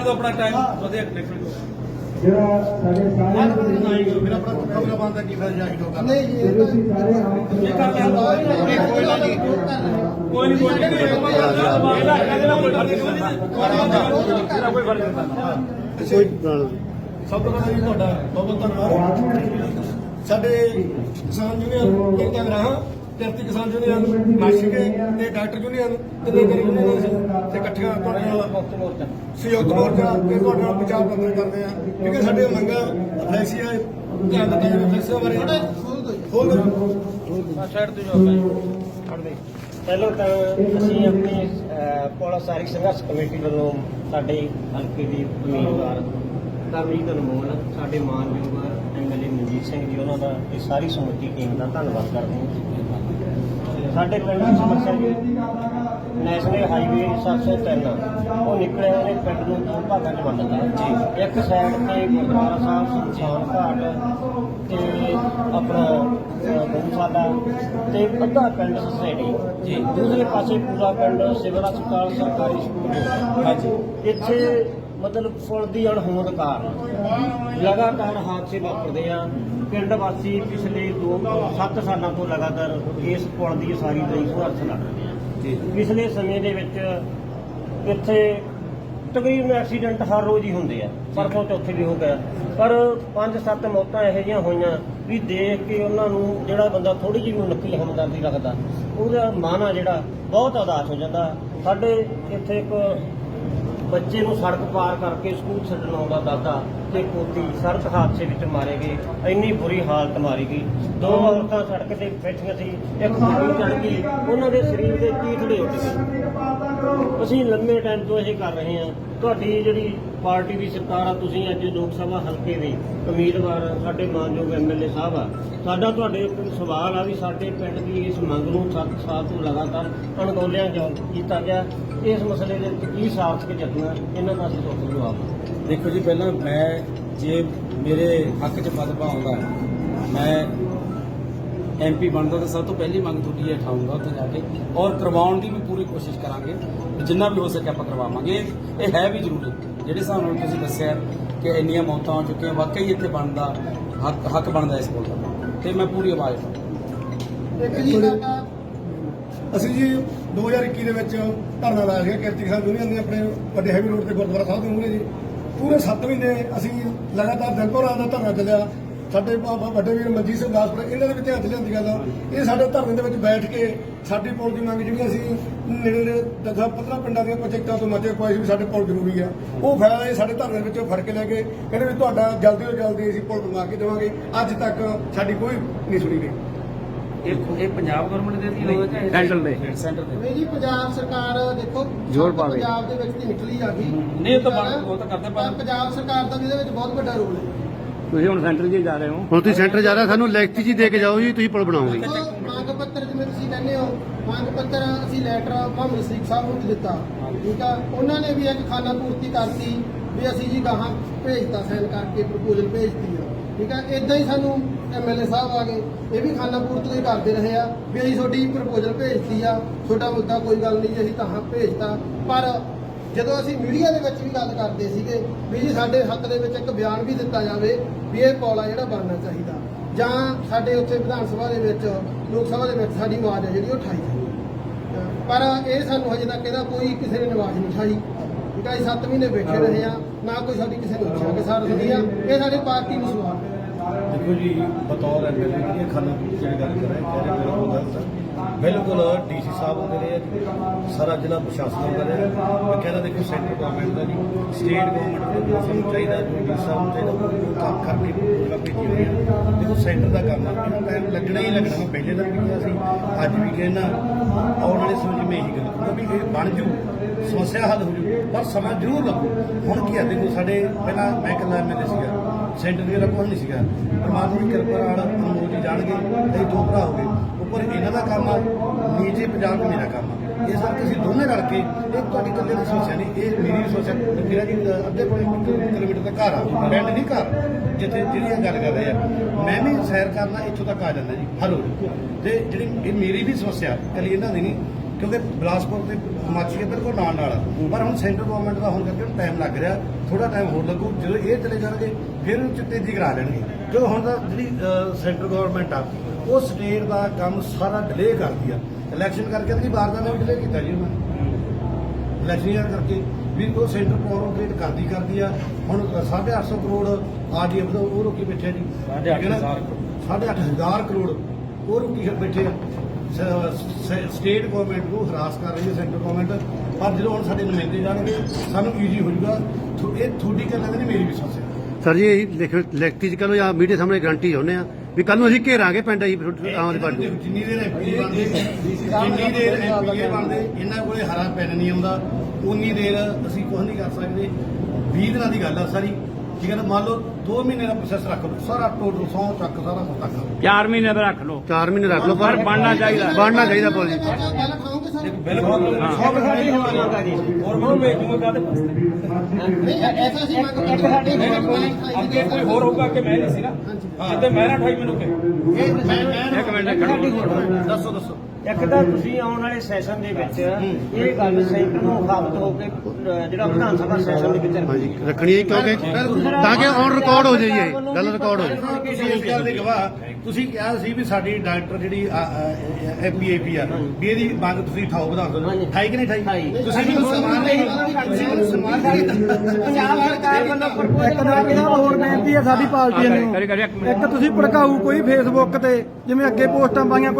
ਜਾਣ ਦਿਓ ਆਪਣਾ ਟਾਈਮ ਵਧੀਆ ਡਿਫਰੈਂਟ ਜਿਹੜਾ ਸਾਡੇ ਸਾਰਿਆਂ ਨੂੰ ਫਿਰ ਆਪਣਾ ਭੁੱਖਾ ਵੀ ਬੰਦਾ ਕੀ ਫਾਇਦਾ ਜਾ ਕੇ ਜੋ ਕਰਨਾ ਨਹੀਂ ਅਸੀਂ ਸਾਰੇ ਆਮ ਇਹ ਕਰ ਲਿਆ ਕੋਈ ਨਾ ਜੀ। ਕੋਈ ਨਹੀਂ ਕੋਈ ਨਹੀਂ ਇਹਦਾ ਇਹਦੇ ਕੋਈ ਫ਼ਰਕ ਨਹੀਂ ਕੋਈ ਫ਼ਰਕ ਨਹੀਂ ਪੈਂਦਾ ਸਭ ਤੋਂ ਪਹਿਲਾਂ ਤੁਹਾਡਾ ਬਹੁਤ ਬਹੁਤ ਧੰਨਵਾਦ ਸਾਡੇ ਕਿਸਾਨ ਯੂਨੀਅਨ ਕਿੰਨਾ ਗਰਾਹਾਂ ਧਰਤੀ ਕਿਸਾਨ ਯੂਨੀਅਨ ਮਾਸ਼ਿਕੇ ਤੇ ਡਾਕਟਰ ਯੂਨੀਅਨ ਤਿੰਨੇ ਮੇਰੀ ਯੂਨੀਅਨ ਸੀ ਤੇ ਇਕੱਠੀਆਂ ਤੁਹਾਡੇ ਨਾਲ ਸੰਯੁਕਤ ਮੋਰਚਾ ਤੇ ਤੁਹਾਡੇ ਨਾਲ ਵਿਚਾਰ ਵਟਾਂਦਰਾ ਕਰਦੇ ਆ ਕਿਉਂਕਿ ਸਾਡੇ ਮੰਗਾਂ ਫੈਸੀਆ ਧਿਆਨ ਦਿੱਤਾ ਜਾਵੇ ਫੈਸੀਆ ਬਾਰੇ। ਖੋਲ ਦਿਓ ਸਾਈਡ ਤੇ ਜਾਓ ਪਹਿਲਾਂ ਤਾਂ ਅਸੀਂ ਆਪਣੀ ਪੌਲਾ ਸਾਰੀ ਸੰਘਰਸ਼ ਕਮੇਟੀ ਵੱਲੋਂ ਸਾਡੇ ਹਲਕੇ ਦੀ ਉਮੀਦਵਾਰ ਕਰਮਜੀਤ ਅਨਮੋਲ ਸਾਡੇ ਮਾਨਯੋਗ ਐਮਐਲਏ ਮਨਜੀਤ ਸਿੰਘ ਜੀ ਉਹਨਾਂ ਦਾ ਇਹ ਸਾਰੀ ਸਮੁੱਚੀ ਟੀਮ ਦਾ ਧੰਨਵਾਦ ਕਰਦੇ ਹਾਂ ਸਾਡੇ ਪਿੰਡ ਦੀ ਸਮੱਸਿਆ ਜੀ ਨੈਸ਼ਨਲ ਹਾਈਵੇ 703 ਉਹ ਨਿਕਲਿਆ ਉਹਨੇ ਪਿੰਡ ਨੂੰ ਦੋ ਭਾਗਾਂ 'ਚ ਵੰਡਦਾ ਜੀ। ਇੱਕ ਸਾਈਡ ਤੇ ਗੁਰਦੁਆਰਾ ਸਾਹਿਬ ਸ਼ਮਸ਼ਾਨ ਘਾਟ ਤੇ ਆਪਣਾ ਅਹ, ਗਊਸ਼ਾਲਾ ਤੇ ਅੱਧਾ ਪਿੰਡ ਸੋਸਾਇਟੀ ਜੀ। ਦੂਸਰੇ ਪਾਸੇ ਪੂਰਾ ਪਿੰਡ ਸਿਵਲ ਹਸਪਤਾਲ ਸਰਕਾਰੀ ਸਕੂਲ। ਹਾਂਜੀ। ਇੱਥੇ ਮਤਲਬ ਪੁਲ ਦੀ ਅਣਹੋਂਦ ਕਾਰਨ ਲਗਾਤਾਰ ਹਾਦਸੇ ਵਾਪਰਦੇ ਆ। ਪਿੰਡ ਵਾਸੀ ਪਿਛਲੇ 2 7 ਸਾਲਾਂ ਤੋਂ ਲਗਾਤਾਰ ਇਸ ਪੁਲ ਦੀ ਸਾਰੀ ਲਈ ਸੰਘਰਸ਼ ਲੜ ਰਹੇ ਆ। ਪਿਛਲੇ ਸਮੇਂ ਦੇ ਵਿੱਚ ਇੱਥੇ ਤਕਰੀਬਨ ਐਕਸੀਡੈਂਟ ਹਰ ਰੋਜ਼ ਹੀ ਹੁੰਦੇ ਆ। ਪਰਸੋਂ ਚੌਥੇ ਵੀ ਹੋ ਗਿਆ। ਪਰ 5-7 ਮੌਤਾਂ ਇਹੋ ਜਿਹੀਆਂ ਹੋਈਆਂ ਵੀ ਦੇਖ ਕੇ ਉਹਨਾਂ ਨੂੰ ਜਿਹੜਾ ਬੰਦਾ ਥੋੜੀ ਜਿਹੀ ਨੱਕੀ ਹਮਦਰਦੀ ਰੱਖਦਾ ਉਹਦਾ ਮਨ ਆ ਜਿਹੜਾ ਬਹੁਤ ਉਦਾਸ ਹੋ ਜਾਂਦਾ। ਸਾਡੇ ਇੱਥੇ ਇੱਕ ਬੱਚੇ ਨੂੰ ਸੜਕ ਪਾਰ ਕਰਕੇ ਸਕੂਲ ਛੱਡਣ ਆਉਂਦਾ ਦਾਦਾ। ਤੇ ਪੋਤੀ ਸੜਕ ਹਾਦਸੇ ਵਿੱਚ ਮਾਰੇ ਗਏ। ਇੰਨੀ ਬੁਰੀ ਹਾਲਤ ਮਾਰੀ ਗਈ। ਦੋ ਔਰਤਾਂ ਸੜਕ ਤੇ ਬੈਠੀਆਂ ਸੀ, ਇੱਕ ਕੁੜੀ ਚੜ ਗਈ। ਉਹਨਾਂ ਦੇ ਸਰੀਰ ਦੇ ਚੀਥੜੇ ਉੱਡ ਗਏ। ਅਸੀਂ ਲੰਮੇ ਟਾਈਮ ਤੋਂ ਇਹ ਕਰ ਰਹੇ ਹਾਂ। ਤੁਹਾਡੀ ਜਿਹੜੀ ਪਾਰਟੀ ਦੀ ਸਰਕਾਰ ਆ, ਤੁਸੀਂ ਅੱਜ ਲੋਕ ਸਭਾ ਹਲਕੇ ਦੇ ਉਮੀਦਵਾਰ ਸਾਡੇ ਮਾਨਯੋਗ ਐਮਐਲਏ ਸਾਹਿਬ ਆ। ਸਾਡਾ ਤੁਹਾਡੇ ਕੋਲ ਸਵਾਲ ਆ ਵੀ ਸਾਡੇ ਪਿੰਡ ਦੀ ਇਸ ਮੰਗ ਨੂੰ 7 ਸਾਲ ਤੋਂ ਲਗਾਤਾਰ ਅਣਗੌਲਿਆਂ ਜਾ- ਕੀਤਾ ਗਿਆ। ਇਸ ਮਸਲੇ ਦੇ ਵਿੱਚ ਕੀ ਸਾਰਥਕ ਜਤਨ ਇਹਨਾਂ ਦਾ ਅਸੀਂ ਤੁਹਾਨੂੰ ਜਵਾਬ ਦਿਓ। ਦੇਖੋ ਜੀ, ਪਹਿਲਾਂ ਮੈਂ ਜੇ ਮੇਰੇ ਹੱਕ 'ਚ ਪਦਵਾ ਆਉਂਦਾ ਮੈਂ ਐਮਪੀ ਬਣਦਾ ਤਾਂ ਸਭ ਤੋਂ ਪਹਿਲੀ ਮੰਗ ਤੁਹਾਡੀ ਇਹ ਉਠਾਊਂਗਾ ਉੱਥੇ ਜਾ ਕੇ। ਔਰ ਕਰਵਾਉਣ ਦੀ ਵੀ ਪੂਰੀ ਕੋਸ਼ਿਸ਼ ਕਰਾਂਗੇ ਜਿੰਨਾ ਵੀ ਹੋ ਸਕੇ ਆਪਾਂ ਕਰਵਾਵਾਂਗੇ। ਇਹ- ਹੈ ਵੀ ਜ਼ਰੂਰੀ, ਜਿਹੜੇ ਹਿਸਾਬ ਨਾਲ ਤੁਸੀਂ ਦੱਸਿਆ ਕਿ ਇੰਨੀਆਂ ਮੌਤਾਂ ਹੋ ਚੁੱਕੀਆਂ, ਵਾਕਈ ਇੱਥੇ ਬਣਦਾ, ਹੱਕ ਹੱਕ ਬਣਦਾ ਇਸ ਕੋਲ। ਦਾ ਤੇ ਮੈਂ ਪੂਰੀ ਆਵਾਜ਼ ਉਠਾਊਂਗਾ ਜੀ ਸਾਡਾ ਅਸੀਂ ਜੀ 2021 ਦੇ ਵਿੱਚ ਧਰਨਾ ਲਾਇਆ ਸੀ ਕਿਰਤੀ ਖਾਨ ਯੂਨੀਅਨ ਨੇ ਆਪਣੇ ਵੱਡੇ ਹੈਵੀ ਰੋਡ ਤੇ ਗੁਰਦੁਆਰਾ ਸਾਹਿਬ ਦੇ ਮੂਹਰੇ ਜੀ। ਪੂਰੇ 7 ਮਹੀਨੇ ਅਸੀਂ ਲਗਾਤਾਰ ਦਿਨ ਰਾਤ ਦਾ ਧਰਨਾ ਚੱਲਿਆ। ਸਾਡੇ ਬਾਬਾ ਵੱਡੇ ਵੀਰ ਮਨਜੀਤ ਸਿੰਘ ਦਾਸਪੁਰ, ਇਹਨਾਂ ਦੇ ਵੀ ਧਿਆਨ ਚ ਲਿਆਂਦੀ ਗੱਲ ਇਹ ਸਾਡੇ ਧਰਨੇ ਦੇ ਵਿੱਚ ਬੈਠ ਕੇ ਸਾਡੀ ਪੁਲ ਦੀ ਮੰਗ ਜਿਹੜੀ ਅਸੀਂ ਨੇੜੇ ਨੇੜੇ 10 15 ਪਿੰਡਾਂ ਦੀਆਂ ਪ੍ਰੋਜੈਕਟਾਂ ਤੋਂ ਮਤੇ ਕੋਈ ਵੀ ਸਾਡੇ ਪੁਲ ਜ਼ਰੂਰੀ ਆ। ਉਹ ਫਾਇਦਾ ਇਹ ਸਾਡੇ ਧਰਨੇ ਵਿੱਚੋਂ ਫੜ ਕੇ ਲੈ ਕੇ ਕਹਿੰਦੇ ਵੀ ਤੁਹਾਡਾ ਜਲਦੀ ਤੋਂ ਜਲਦੀ ਅਸੀਂ ਪੁਲ ਬਣਾ ਕੇ ਦੇਵਾਂਗੇ। ਅੱਜ ਤੱਕ ਸਾਡੀ ਕੋਈ ਨਹੀਂ ਸੁਣੀ ਗਈ। ਇਹ ਇਹ ਪੰਜਾਬ ਗਵਰਨਮੈਂਟ ਦੇ ਅਧੀਨ ਹੋਏਗਾ ਸੈਂਟਰ ਦੇ? ਸੈਂਟਰ ਦੇ? ਨਹੀਂ ਜੀ ਪੰਜਾਬ ਸਰਕਾਰ ਦੇਖੋ ਜ਼ੋਰ ਪਾਵੇ। ਪੰਜਾਬ ਦੇ ਵਿੱਚ ਦੀ ਨਿਕਲੀ ਆ ਗਈ। ਨਹੀਂ, ਇਹ ਤਾਂ ਬਣ- ਉਹ ਤਾਂ ਕਰਦੇ ਪਰ- ਪਰ ਪੰਜਾਬ ਸਰਕਾਰ ਦਾ ਵੀ ਇਹਦੇ ਵਿੱਚ ਬਹੁਤ ਵੱਡਾ ਰੋਲ ਹੈ। ਤੁਸੀਂ ਹੁਣ ਸੈਂਟਰ 'ਚ ਜਾ ਰਹੇ ਹੋ? ਹੁਣ ਤੁਸੀਂ ਸੈਂਟਰ ਜਾ ਰਹੇ ਹੋ, ਸਾਨੂੰ ਲਿਖਤੀ ਜੀ ਦੇ ਕੇ ਜਾਓ ਜੀ ਤੁਸੀਂ ਪੁਲ ਬਣਾਓਗੇ ਦੇਖੋ ਮੰਗ ਪੱਤਰ ਜਿਵੇਂ ਤੁਸੀਂ ਕਹਿੰਦੇ ਹੋ ਮੰਗ ਪੱਤਰ ਅਸੀਂ ਲੈਟਰ ਮੁਹੰਮਦ ਸਿੰਘ ਸਾਹਿਬ ਨੂੰ ਦਿੱਤਾ ਠੀਕ ਆ? ਉਹਨਾਂ ਨੇ ਵੀ ਇੱਕ ਖਾਨਾ ਪੂਰਤੀ ਕਰਤੀ ਵੀ ਅਸੀਂ ਜੀ ਗਾਹਾਂ ਭੇਜਤਾ ਸਾਈਨ ਕਰਕੇ ਪ੍ਰਪੋਜ਼ਲ ਭੇਜਤੀ ਆ ਠੀਕ ਆ? ਇਦਾਂ ਹੀ ਸਾਨੂੰ ਐਮਐਲਏ ਸਾਹਿਬ ਆ ਗਏ, ਇਹ ਵੀ ਖਾਨਾ ਤੋਂ ਹੀ ਕਰਦੇ ਰਹੇ ਆ ਵੀ ਅਸੀਂ ਤੁਹਾਡੀ ਪ੍ਰਪੋਜ਼ਲ ਭੇਜਤੀ ਆ, ਤੁਹਾਡਾ ਮੁੱਦਾ ਕੋਈ ਗੱਲ ਨਹੀਂ ਜੀ, ਅਸੀਂ ਤਾਂ ਭੇਜਤਾ। ਪਰ ਜਦੋਂ ਅਸੀਂ ਮੀਡੀਆ ਦੇ ਵਿੱਚ ਵੀ ਗੱਲ ਕਰਦੇ ਸੀਗੇ ਵੀ ਜੀ ਸਾਡੇ ਹੱਕ ਦੇ ਵਿੱਚ ਇੱਕ ਬਿਆਨ ਵੀ ਦਿੱਤਾ ਜਾਵੇ ਵੀ ਇਹ ਪੌਲਾ ਜਿਹੜਾ ਬਣਨਾ ਚਾਹੀਦਾ, ਜਾਂ ਸਾਡੇ ਉੱਥੇ ਵਿਧਾਨ ਸਭਾ ਦੇ ਵਿੱਚ, ਲੋਕ ਸਭਾ ਦੇ ਵਿੱਚ ਸਾਡੀ ਆਵਾਜ਼ ਹੈ ਜਿਹੜੀ ਉਹ ਉਠਾਈ ਜਾਵੇ। ਪਰ ਇਹ ਸਾਨੂੰ ਹਜੇ ਤੱਕ ਇਹਦਾ ਕੋਈ ਕਿਸੇ ਨੇ ਆਵਾਜ਼ ਨਹੀਂ ਉਠਾਈ। ਠੀਕ ਹੈ 7 ਮਹੀਨੇ ਬੈਠੇ ਰਹੇ ਆ, ਨਾ ਕੋਈ ਸਾਡੀ ਕਿਸੇ ਨੂੰ ਉੱਠਿਆ ਕਿ ਸਾਰ ਆ। ਇਹ ਸਾਡੇ ਪਾਰਟੀ ਨੂੰ ਸਵਾਲ ਦੇਖੋ ਜੀ, ਬਤੌਰ ਐਮਐਲਏ ਜਿਹੜੀਆਂ ਖਾਨਾ ਜਿਹੜੀ ਗੱਲ ਕਰ ਰਹੇ, ਕਹਿ ਰਹੇ ਬਿਲਕੁਲ ਗਲਤ ਹੈ। ਬਿਲਕੁਲ ਡੀਸੀ ਸਾਹਿਬ ਹੁੰਦੇ ਰਹੇ ਸਾਰਾ ਜ਼ਿਲ੍ਹਾ ਪ੍ਰਸ਼ਾਸਨ ਹੁੰਦਾ ਰਿਹਾ ਮੈਂ ਕਹਿੰਦਾ ਦੇਖੋ ਸੈਂਟਰ ਗਵਰਨਮੈਂਟ ਦਾ ਜੀ ਸਟੇਟ ਗਵਰਨਮੈਂਟ ਦਾ ਸਾਨੂੰ ਚਾਹੀਦਾ, ਜੀ ਡੀ ਸਾਹਿਬ ਨੂੰ ਚਾਹੀਦਾ, ਉਹ ਕੰਮ ਕਰਕੇ ਪੂਰਾ ਭੇਜੀ ਹੋਈ ਹੈ ਦੇਖੋ ਸੈਂਟਰ ਦਾ ਕੰਮ ਆ ਇਹਨੂੰ ਟਾਈਮ ਲੱਗਣਾ ਹੀ ਲੱਗਣਾ। ਪਹਿਲੇ ਦਾ ਵੀ ਕਿਹਾ ਸੀ, ਅੱਜ ਵੀ ਕਹਿਣਾ ਆਉਣ ਵਾਲੇ ਸਮੇਂ ਮੈਂ ਇਹੀ ਗੱਲ ਕਹੂੰਗਾ ਵੀ ਇਹ ਬਣ ਜੂ ਸਮੱਸਿਆ ਹੱਲ ਹੋ ਜੂ ਪਰ ਸਮਾਂ ਜ਼ਰੂਰ ਲੱਗੂ। ਹੁਣ ਕੀ ਹੈ ਦੇਖੋ, ਸਾਡੇ ਪਹਿਲਾਂ ਮੈਂ ਇਕੱਲਾ ਐਮਐਲਏ ਸੀਗਾ। ਸੈਂਟਰ ਦੇ ਕੁਝ ਨਹੀਂ ਸੀਗਾ। ਪਰਮਾਤਮਾ ਦੀ ਕਿਰਪਾ ਨਾਲ ਅਨਮੋਲ ਜੀ ਜਾਣਗੇ, ਅਸੀਂ ਦੋ ਭਰਾ ਹੋ ਗਏ। ਉੱਪਰ ਇਹਨਾਂ ਦਾ ਕੰਮ ਆ ਨੀਚੇ ਪੰਜਾਬ 'ਚ ਮੇਰਾ ਕੰਮ ਆ। ਇਸ ਕਰਕੇ ਅਸੀਂ ਦੋਨੇ ਰਲ ਕੇ, ਇਹ ਤੁਹਾਡੀ ਇਕੱਲੇ ਦੀ ਸਮੱਸਿਆ ਨਹੀਂ, ਇਹ ਮੇਰੀ ਵੀ ਸਮੱਸਿਆ। ਮੇਰਾ ਜੀ ਅੱਧੇ ਪੌਣੇ ਕਿਲੋਮੀਟਰ ਦਾ ਘਰ ਆ, ਪਿੰਡ ਨਹੀਂ ਘਰ, ਜਿੱਥੇ ਜਿਹੜੀ ਇਹ ਗੱਲ ਕਰ ਰਹੇ ਆ। ਮੈਂ ਵੀ ਸੈਰ ਕਰਨਾ ਇੱਥੋਂ ਤੱਕ ਆ ਜਾਂਦਾ ਜੀ, ਹਰ ਰੋਜ਼। ਤੇ ਜਿਹੜੀ ਇਹ ਮੇਰੀ ਵੀ ਸਮੱਸਿਆ ਕੱਲੀ ਇਹਨਾਂ ਦੀ ਨਹੀਂ। ਕਿਉਂਕਿ ਬਿਲਾਸਪੁਰ ਤੇ ਮਾਛੀਆ ਬਿਲਕੁਲ ਨਾਲ ਨਾਲ ਆ। ਪਰ ਹੁਣ ਸੈਂਟਰ ਗਵਰਨਮੈਂਟ ਦਾ ਹੁਣ ਕਰਕੇ ਟਾਈਮ ਲੱਗ ਰਿਹਾ ਥੋੜਾ ਟਾਈਮ ਹੋਰ ਲੱਗੂ। ਜਦੋਂ ਇਹ ਚਲੇ ਜਾਣਗੇ ਫਿਰ ਇਹਨੂੰ ਚ ਤੇਜ਼ੀ ਕਰਾ ਲੈਣਗੇ। ਕਿਉਂਕਿ ਹੁਣ ਤਾਂ ਜਿਹੜੀ ਸੈਂਟਰ ਗਵਰਨਮੈਂਟ ਆ ਉਹ ਸਟੇਟ ਦਾ ਕੰਮ ਸਾਰਾ ਡਿਲੇ ਕਰਦੀ ਆ। ਇਲੈਕਸ਼ਨ ਕਰਕੇ ਤਾਂ ਜੀ ਬਾਹਰ ਦਾ ਵੀ ਡਿਲੇ ਕੀਤਾ ਜੀ ਉਹਨਾਂ ਨੇ। ਇਲੈਕਸ਼ਨ ਕਰਕੇ ਵੀ ਉਹ ਸੈਂਟਰ ਪਾਵਰ ਆਪਰੇਟ ਕਰਦੀ ਕਰਦੀ ਆ। ਹੁਣ 850 ਕਰੋੜ ਆਰਡੀਐਫ ਦਾ ਉਹ ਰੋਕੀ ਬੈਠੇ ਜੀ। ਸਾਢੇ ਅੱਠ ਹਜ਼ਾਰ ਕਰੋੜ। 8.5000 ਕਰੋੜ ਉਹ ਰੋਕੀ ਬੈਠੇ ਆ। ਸਟੇਟ ਗਵਰਨਮੈਂਟ ਨੂੰ ਹਰਾਸ ਕਰ ਰਹੀ ਹੈ ਸੈਂਟਰ ਗਵਰਨਮੈਂਟ ਪਰ ਜਦੋਂ ਹੁਣ ਸਾਡੇ ਨੁਮਾਇੰਦੇ ਜਾਣਗੇ ਸਾਨੂੰ ਈਜ਼ੀ ਹੋ ਜਾਊਗਾ ਇਹ ਤੁਹਾਡੀ ਗੱਲ ਨਹੀਂ ਮੇਰੀ ਵੀ ਹੈ। ਸਰ ਜੀ ਇਹ ਲਿਖ ਲਿਖਤੀ ਚ ਕਹ ਲਓ ਜਾਂ ਮੀਡੀਆ ਸਾਹਮਣੇ ਗਾਰੰਟੀ ਚਾਹੁੰਦੇ ਆ ਵੀ ਕੱਲ ਨੂੰ ਅਸੀਂ ਘੇਰਾਂਗੇ ਪਿੰਡ ਆਈ ਆਮ ਆਦਮੀ ਪਾਰਟੀ। ਜਿੰਨੀ ਦੇਰ ਐਮਪੀ ਬਣਦੇ ਜਿੰਨੀ ਦੇਰ ਐਮਪੀ ਬਣਦੇ ਇਹਨਾਂ ਕੋਲੇ ਹਰਾ ਪੈਨ ਨਹੀਂ ਆਉਂਦਾ। ਉਨੀ ਦੇਰ ਅਸੀਂ ਕੁਝ ਨਹੀਂ ਕਰ ਸਕਦੇ। 20 ਦਿਨਾਂ ਦੀ ਗੱਲ ਆ ਸਾਰੀ। ਠੀਕ ਹੈ ਨਾ ਮੰਨ ਲਓ 2 ਮਹੀਨੇ ਦਾ ਪ੍ਰੋਸੈਸ ਰੱਖ ਲਓ ਸਾਰਾ ਟੋਟਲ ਸੌ ਤੱਕ ਸਾਰਾ ਕੁਝ ਤੱਕ 4 ਮਹੀਨੇ ਦਾ ਰੱਖ ਲਓ। 4 ਮਹੀਨੇ ਰੱਖ ਲਓ ਪਰ ਬਣਨਾ ਚਾਹੀਦਾ। ਬਣਨਾ ਚਾਹੀਦਾ ਪੁਲ ਬਿਲਕੁਲ ਸਾਡੀ ਮੈਂ ਕਾਹਦੇ ਐਸਾ ਇੱਕ ਸਾਡੀ ਅੱਗੇ ਕੋਈ ਹੋਰ ਹੋਊਗਾ ਕਿ ਮੈਂ ਨਹੀਂ ਸੀ ਨਾ? ਜਿੱਦੇ ਮੈਂ ਨਾ ਠਾਈ ਮੈਨੂੰ ਕਿ ਇੱਕ ਮਿੰਟ ਖੜੋ ਦੱਸੋ ਦੱਸੋ। ਇੱਕ ਤਾਂ ਤੁਸੀਂ ਆਉਣ ਵਾਲੇ ਸੈਸ਼ਨ ਦੇ ਵਿੱਚ ਇਹ ਗੱਲ ਸੈਂਟਰ ਨੂੰ ਖਾਬਤ ਹੋ ਕੇ ਜਿਹੜਾ ਵਿਧਾਨ ਸਭਾ ਸੈਸ਼ਨ ਦੇ ਵਿੱਚ ਹਾਂਜੀ ਰੱਖਣੀ ਹੈ ਕਿਉਂਕਿ ਤਾਂ ਕਿ ਔਨ ਰਿਕਾਰਡ ਹੋ ਜਾਈਏ ਗੱਲ ਰਿਕਾਰਡ ਹੋ ਜਾਏ ਤੁਸੀਂ ਇਸ ਗੱਲ ਦੇ ਗਵਾਹ ਤੁਸੀਂ ਕਿਹਾ ਸੀ ਵੀ ਸਾਡੀ ਡਾਕਟਰ ਜਿਹੜੀ ਐਪੀਏਪੀ ਆ ਵੀ ਇਹਦੀ ਮੰਗ ਤੁਸੀਂ ਠਾਓ ਵਧਾ ਦਿਓ। ਹਾਂਜੀ। ਠਾਈ ਕਿ ਨਹੀਂ ਠਾਈ। ਤੁਸੀਂ ਮੈਨੂੰ ਸਨਮਾਨ ਨਹੀਂ ਤੁਸੀਂ ਮੈਨੂੰ ਸਨਮਾਨ ਨਹੀਂ ਪੰਜਾਬ ਸਰਕਾਰ ਵੱਲੋਂ ਪ੍ਰਪੋਜ਼ਲ ਕਿਹਦਾ ਹੋਰ ਬੇਨਤੀ ਹੈ ਸਾਡੀ ਪਾਰਟੀ ਨੂੰ। ਇੱਕ ਤੁਸੀਂ ਭੜਕਾਊ ਕੋਈ ਫੇਸਬੁੱਕ ਤੇ ਜਿਵੇਂ ਅੱਗੇ ਪੋਸਟਾਂ ਪਾਈਆਂ ਕੋਈ